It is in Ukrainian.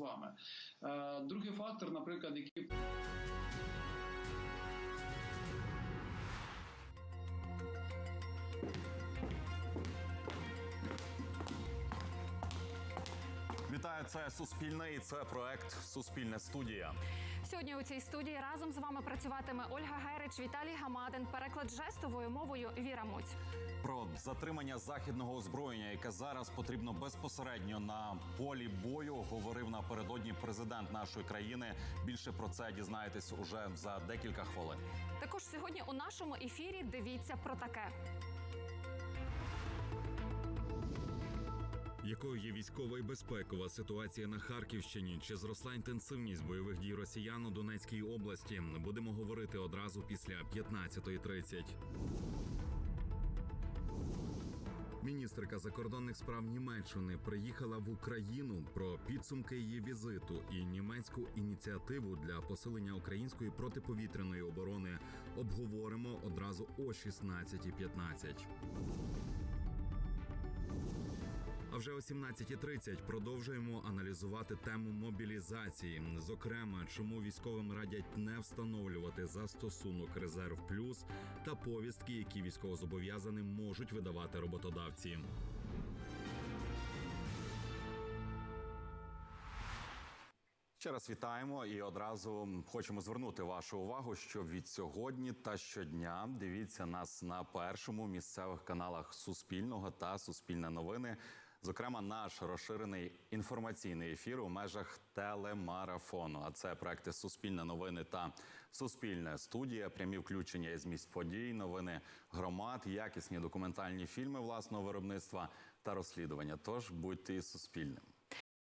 вами. Е, Другий фактор, наприклад, який Вітаю, це Суспільне і це проект Суспільне студія. Сьогодні у цій студії разом з вами працюватиме Ольга Герич, Віталій Гамадин, переклад жестовою мовою Віра Муць. Про затримання західного озброєння, яке зараз потрібно безпосередньо на полі бою, говорив напередодні президент нашої країни. Більше про це дізнаєтесь уже за декілька хвилин. Також сьогодні у нашому ефірі дивіться про таке. Якою є військова і безпекова ситуація на Харківщині? Чи зросла інтенсивність бойових дій росіян у Донецькій області? Будемо говорити одразу після 15.30. Міністрика закордонних справ Німеччини приїхала в Україну про підсумки її візиту і німецьку ініціативу для посилення української протиповітряної оборони. Обговоримо одразу о 16.15. Вже о 17.30 продовжуємо аналізувати тему мобілізації. Зокрема, чому військовим радять не встановлювати застосунок резерв плюс та повістки, які військовозобов'язаним можуть видавати роботодавці. Ще раз вітаємо і одразу хочемо звернути вашу увагу, що від сьогодні та щодня дивіться нас на першому місцевих каналах Суспільного та Суспільне новини. Зокрема, наш розширений інформаційний ефір у межах телемарафону. А це проекти Суспільне новини та Суспільне студія, прямі включення із місць подій, новини громад, якісні документальні фільми власного виробництва та розслідування. Тож будьте із суспільним.